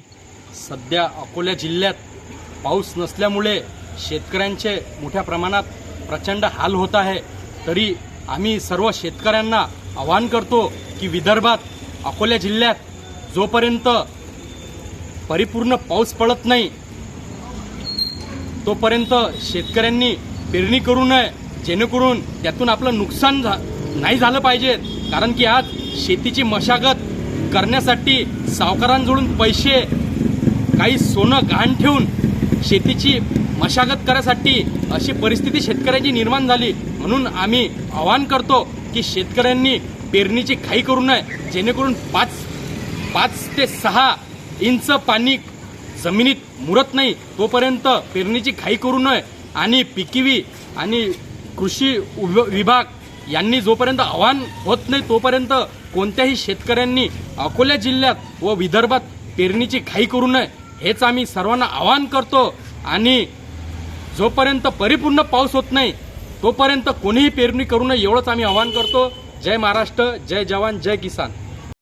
सध्या अकोला जिल्ह्यात पाऊस नसल्यामुळे शेतकऱ्यांचे मोठ्या प्रमाणात प्रचंड हाल होत आहे. तरी आम्ही सर्व शेतकऱ्यांना आवाहन करतो की विदर्भात अकोला जिल्ह्यात जोपर्यंत परिपूर्ण पाऊस पडत नाही तोपर्यंत शेतकऱ्यांनी पेरणी करू नये. जेणेकरून त्यातून आपलं नुकसान झा नाही झालं पाहिजे. कारण की आज शेतीची मशागत करण्यासाठी सावकारांजवळून पैसे काही सोनं गहाण ठेवून शेतीची मशागत करायसाठी अशी परिस्थिती शेतकऱ्याची निर्माण झाली. म्हणून आम्ही आवाहन करतो की शेतकऱ्यांनी पेरणीची घाई करू नये. जेणेकरून पाच पाच ते सहा इंच पाणी जमिनीत मुरत नाही तोपर्यंत पेरणीची घाई करू नये. आणि पिकिवी आणि कृषी उभ- विभाग यांनी जोपर्यंत आव्हान होत नाही तोपर्यंत कोणत्याही शेतकऱ्यांनी अकोला जिल्ह्यात व विदर्भात पेरणीची घाई करू नये हेच आम्ही सर्वांना आवाहन करतो. आणि जोपर्यंत परिपूर्ण पाऊस होत नाही तोपर्यंत कोणीही पेरणी करू नये एवढंच आम्ही आवाहन करतो. जय महाराष्ट्र जय जवान जय किसान.